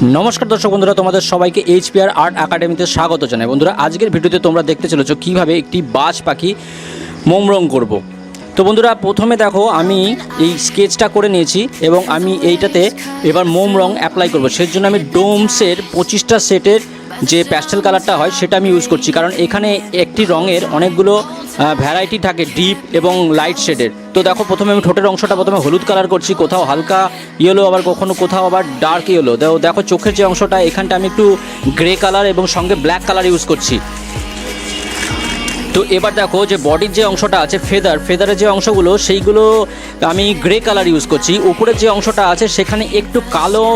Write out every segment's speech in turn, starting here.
নমস্কার দর্শক বন্ধুরা, তোমাদের সবাইকে এইচপিআর আর্ট একাডেমিতে স্বাগত জানাই বন্ধুরা, আজকের ভিডিওতে তোমরা দেখতে চলেছো কীভাবে একটি বাজ পাখি মোমরং করব। তো বন্ধুরা, প্রথমে দেখো, আমি এই স্কেচটা করে নিয়েছি এবং আমি এইটাতে এবার মোম রং অ্যাপ্লাই করব সেই জন্য আমি ডোমসের পঁচিশটা সেটের যে প্যাস্টেল কালারটা হয় সেটা আমি ইউজ করছি। কারণ এখানে একটি রঙের অনেকগুলো ভ্যারাইটি থাকে ডিপ এবং লাইট শেডের তো দেখো প্রথমে আমি ঠোঁটের অংশটা প্রথমে হলুদ কালার করছি, কোথাও হালকা ইয়েলো আবার কখনো কোথাও আবার ডার্ক ইয়েলো দেখো দেখো চোখের যে অংশটা, এখানটা আমি একটু গ্রে কালার এবং সঙ্গে ব্ল্যাক কালার ইউজ করছি। তো এবার দেখো যে বডির যে অংশটা আছে ফেদার ফেদারের যে অংশগুলো, সেইগুলো আমি গ্রে কালার ইউজ করছি। উপরের যে অংশটা আছে, সেখানে একটু কালো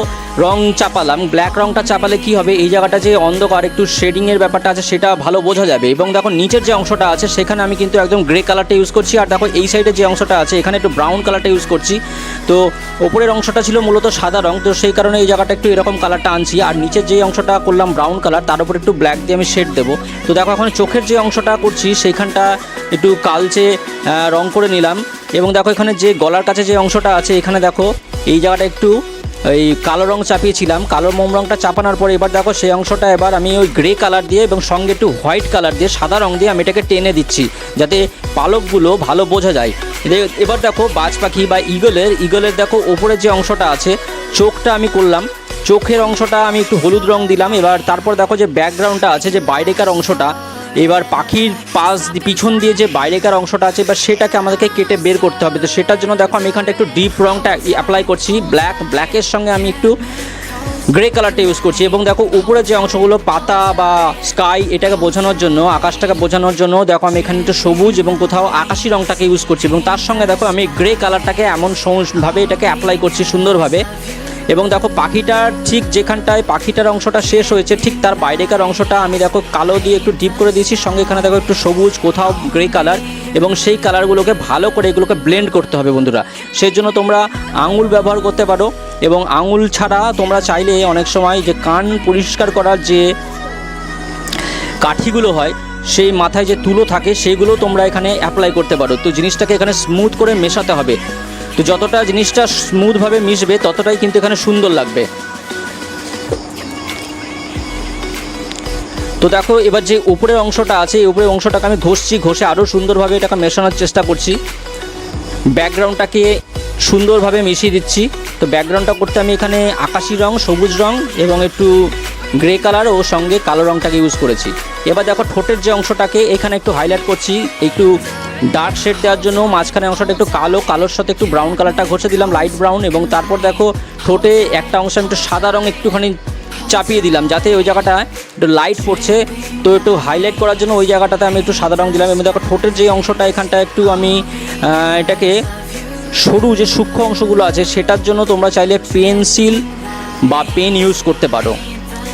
রং চাপালাম। ব্ল্যাক রংটা চাপালে কি হবে? এই জায়গাটা যে অন্ধকার, একটু শেডিংয়ের ব্যাপারটা আছে, সেটা ভালো বোঝা যাবে। এবং দেখো নিচের যে অংশটা আছে, সেখানে আমি কিন্তু একদম গ্রে কালারটা ইউজ করছি। আর দেখো এই সাইডে যে অংশটা আছে, এখানে একটু ব্রাউন কালারটা ইউজ করছি। তো ওপরের অংশটা ছিল মূলত সাদা রং, তো সেই কারণে এই জায়গাটা একটু এরকম কালারটা আনছি। আর নিচের যে অংশটা করলাম ব্রাউন কালার তার উপর একটু ব্ল্যাক দিয়ে আমি শেড দেবো। তো দেখো এখন চোখের যে অংশটা করছি সেইখানটা একটু কালচে রং করে নিলাম। এবং দেখো এখানে যে গলার কাছে যে অংশটা আছে, এখানে দেখো এই জায়গাটা একটু, এই কালো রং চাপিয়েছিলাম। কালো মোম রংটা চাপানোর পরে এবার দেখো সেই অংশটা এবার আমি ওই গ্রে কালার দিয়ে এবং সঙ্গে একটু হোয়াইট কালার দিয়ে সাদা রং দিয়ে আমি এটাকে টেনে দিচ্ছি, যাতে পালকগুলো ভালো বোঝা যায়। এবার দেখো বাজ পাখি বা ইগলের ইগলের দেখো ওপরের যে অংশটা আছে, চোখটা আমি করলাম। চোখের অংশটা আমি একটু হলুদ রং দিলাম। এবার তারপর দেখো যে ব্যাকগ্রাউন্ডটা আছে, যে বাইরেকার অংশটা এবার পাখির পাশ পিছন দিয়ে যে বাইরেকার অংশটা আছে, এবার সেটাকে আমাদেরকে কেটে বের করতে হবে। তো সেটার জন্য দেখো, আমি এখানটা একটু ডিপ রংটা অ্যাপ্লাই করছি। ব্ল্যাক ব্ল্যাকের সঙ্গে আমি একটু গ্রে কালারটা ইউজ করছি এবং দেখো উপরে যে অংশগুলো, পাতা বা স্কাই এটাকে বোঝানোর জন্য, আকাশটাকে বোঝানোর জন্য, দেখো, আমি এখানে একটু সবুজ এবং কোথাও আকাশি রংটাকে ইউজ করছি এবং তার সঙ্গে দেখো, আমি গ্রে কালারটাকে এমন ভাবে এটাকে অ্যাপ্লাই করছি সুন্দরভাবে। এবং দেখো পাখিটার ঠিক যেখানটায় পাখিটার অংশটা শেষ হয়েছে, ঠিক তার বাইরেকার অংশটা আমি দেখো কালো দিয়ে একটু ডিপ করে দিয়েছি, সঙ্গে এখানে দেখো একটু সবুজ, কোথাও গ্রে কালার এবং সেই কালারগুলোকে ভালো করে এগুলোকে ব্লেন্ড করতে হবে বন্ধুরা। সেই জন্য তোমরা আঙুল ব্যবহার করতে পারো এবং আঙুল ছাড়া তোমরা চাইলে অনেক সময় যে কান পরিষ্কার করার যে কাঠিগুলো হয়, সেই মাথায় যে তুলো থাকে, সেগুলো তোমরা এখানে অ্যাপ্লাই করতে পারো। তো জিনিসটাকে এখানে স্মুথ করে মেশাতে হবে। তো যতটা জিনিসটা স্মুথভাবে মিশবে, ততটাই কিন্তু এখানে সুন্দর লাগবে। তো দেখো, এবার যে উপরের অংশটা আছে, এই উপরের অংশটাকে আমি ঘষছি, ঘষে আরও সুন্দরভাবে এটাকে মেশানোর চেষ্টা করছি। ব্যাকগ্রাউন্ডটাকে সুন্দরভাবে মিশিয়ে দিচ্ছি। তো ব্যাকগ্রাউন্ডটা করতে আমি এখানে আকাশি রং, সবুজ রং এবং একটু গ্রে কালার ও সঙ্গে কালো রংটাকে ইউজ করেছি। এবার দেখো, ঠোঁটের যে অংশটাকে এখানে একটু হাইলাইট করছি, একটু ডার্ক শেড দেওয়ার জন্য মাঝখানে অংশটা একটু কালো, কালোর সাথে একটু ব্রাউন কালারটা ঘষে দিলাম, লাইট ব্রাউন এবং তারপর দেখো ঠোঁটে একটা অংশ আমি একটু সাদা রঙ একটুখানি চাপিয়ে দিলাম যাতে ওই জায়গাটা একটু লাইট পড়ছে। তো একটু হাইলাইট করার জন্য ওই জায়গাটাতে আমি একটু সাদা রঙ দিলাম এবং দেখো ঠোঁটের যে অংশটা এখানটা একটু আমি এটাকে সরু যে সূক্ষ্ম অংশগুলো আছে সেটার জন্য তোমরা চাইলে পেন্সিল বা পেন ইউজ করতে পারো।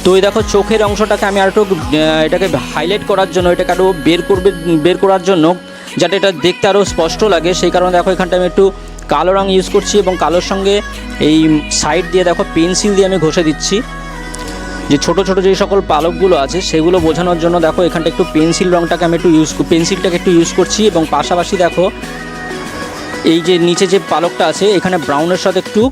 তো এই দেখো চোখের অংশটাকে আমি আর একটু এটাকে হাইলাইট করার জন্য, এটাকে আরও বের করবে, বের করার জন্য যাতে এটা দেখতে আরও স্পষ্ট লাগে। সেই কারণে দেখো, এখানটা আমি একটু কালো রং ইউজ করছি এবং কালোর সঙ্গে এই সাইড দিয়ে দেখো পেন্সিল দিয়ে আমি ঘষে দিচ্ছি। যে ছোট ছোট যে সকল পালকগুলো আছে, সেগুলো বোঝানোর জন্য দেখো, এখানটা একটু পেন্সিল রংটাকে আমি একটু ইউজ পেন্সিলটাকে একটু ইউজ করছি এবং পাশাপাশি দেখো, এই যে নিচে যে পালকটা আছে, এখানে ব্রাউনের সাথে একটু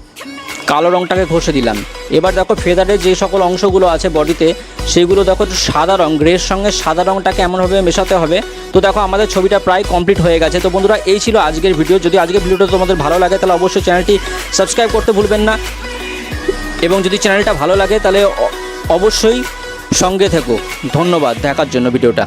কালো রংটাকে ঘষে দিলাম। এবার দেখো ফেদারের যে সকল অংশগুলো আছে বডিতে, সেগুলো দেখো সাদা রং, গ্রের সঙ্গে সাদা রংটাকে এমনভাবে মেশাতে হবে। তো দেখো আমাদের ছবিটা প্রায় কমপ্লিট হয়ে গেছে। তো বন্ধুরা, এই ছিল আজকের ভিডিও। যদি আজকের ভিডিওটা তোমাদের ভালো লাগে, তাহলে অবশ্যই চ্যানেলটি সাবস্ক্রাইব করতে ভুলবেন না। এবং যদি চ্যানেলটা ভালো লাগে, তাহলে অবশ্যই সঙ্গে থেকো। ধন্যবাদ। দেখার জন্য ভিডিওটা।